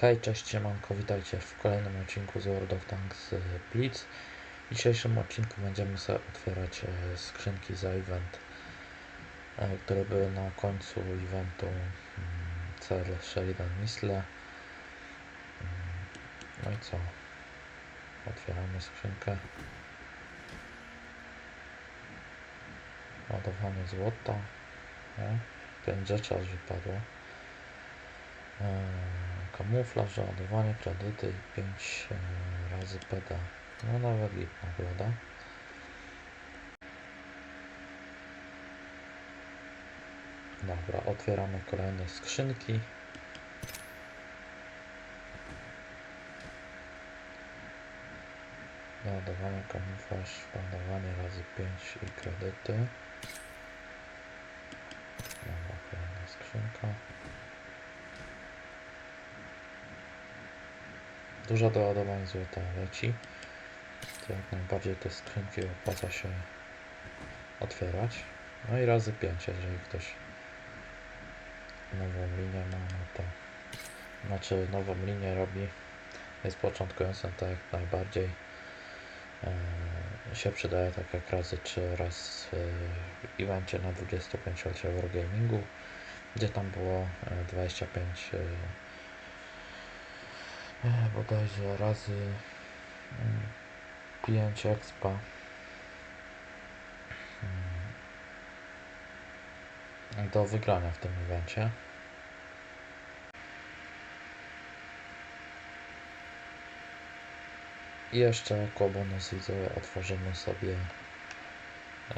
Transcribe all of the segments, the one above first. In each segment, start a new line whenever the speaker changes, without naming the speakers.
Hej, cześć, siemanko, witajcie w kolejnym odcinku z World of Tanks e, Blitz. W dzisiejszym odcinku będziemy sobie otwierać e, skrzynki za event, e, które były na końcu eventu mm, cel Sheridan Misle. Mm, No i co? Otwieramy skrzynkę. Ładowanie złota. O, 5 rzeczy aż wypadło. Kamuflaż, ładowanie, kredyty i 5 razy peda. No nawet git nagroda. Dobra, otwieramy kolejne skrzynki. Ładowanie, kamuflaż, ładowanie razy 5 i kredyty. Dobra, kolejna skrzynka. Dużo doładowań złota leci. To jak najbardziej te skrzynki opłaca się otwierać. No i razy 5, jeżeli ktoś nową linię ma, no to znaczy nową linię robi, jest początkującym, to jak najbardziej e, się przydaje, tak jak razy 3 raz e, w evencie na 25-lecie Wargamingu, gdzie tam było e, 25 e, e, bodajże razy mm, 5 expa. Mm, Do wygrania w tym evencie. I jeszcze jako bonus widzowie otworzymy sobie e,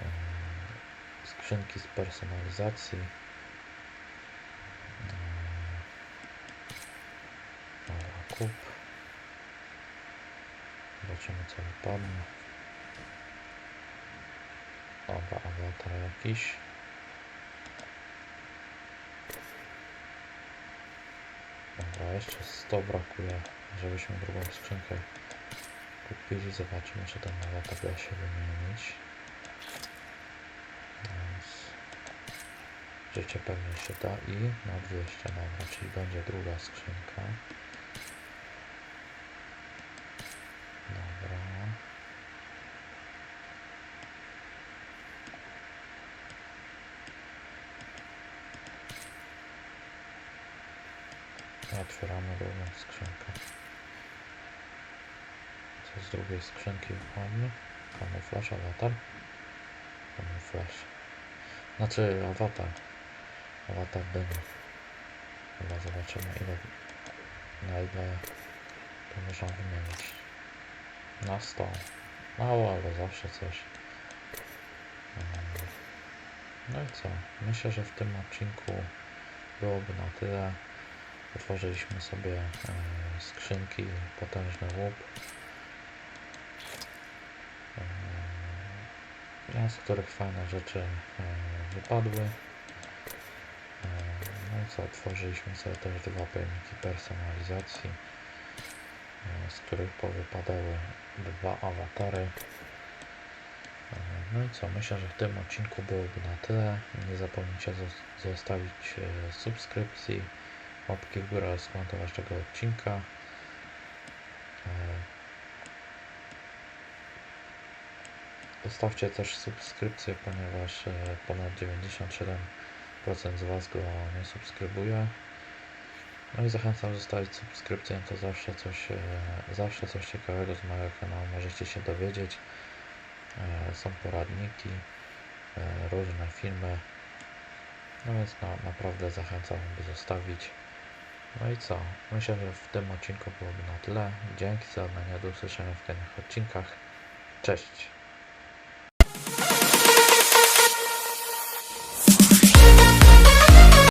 skrzynki z personalizacji. Kup. Zobaczymy co wypadnie. Dobra, awatar jakiś. Dobra, jeszcze 100 brakuje, żebyśmy drugą skrzynkę kupili. Zobaczymy, czy ten awatar da się wymienić. Życie pewnie się da i na 200, dobra, czyli będzie druga skrzynka. Dobra. Otwieramy drugą skrzynkę. Co z drugiej skrzynki wychodzi? Kamuflaż, awatar. Kamuflaż. Znaczy awatar. Awatar dymu. Chyba zobaczymy ile na ile to można wymienić. Na 100. Mało, ale zawsze coś. No i co? Myślę, że w tym odcinku byłoby na tyle. Otworzyliśmy sobie e, skrzynki, potężny łup, e, z których fajne rzeczy e, wypadły. No i co, otworzyliśmy sobie też dwa pojemniki personalizacji, z których powypadały dwa awatary. No i co, myślę, że w tym odcinku byłoby na tyle. Nie zapomnijcie zos- zostawić subskrypcji, łapki w górę, skomentować tego odcinka. E, Zostawcie też subskrypcję, ponieważ e, ponad 97% z Was go nie subskrybuje. No i zachęcam zostawić subskrypcję, to zawsze coś, e, zawsze coś ciekawego z mojego kanału możecie się dowiedzieć. Są poradniki, różne filmy. No więc na, naprawdę zachęcam, by zostawić. No i co? Myślę, że w tym odcinku byłoby na tyle. Dzięki za oglądanie, do usłyszenia w kolejnych odcinkach. Cześć!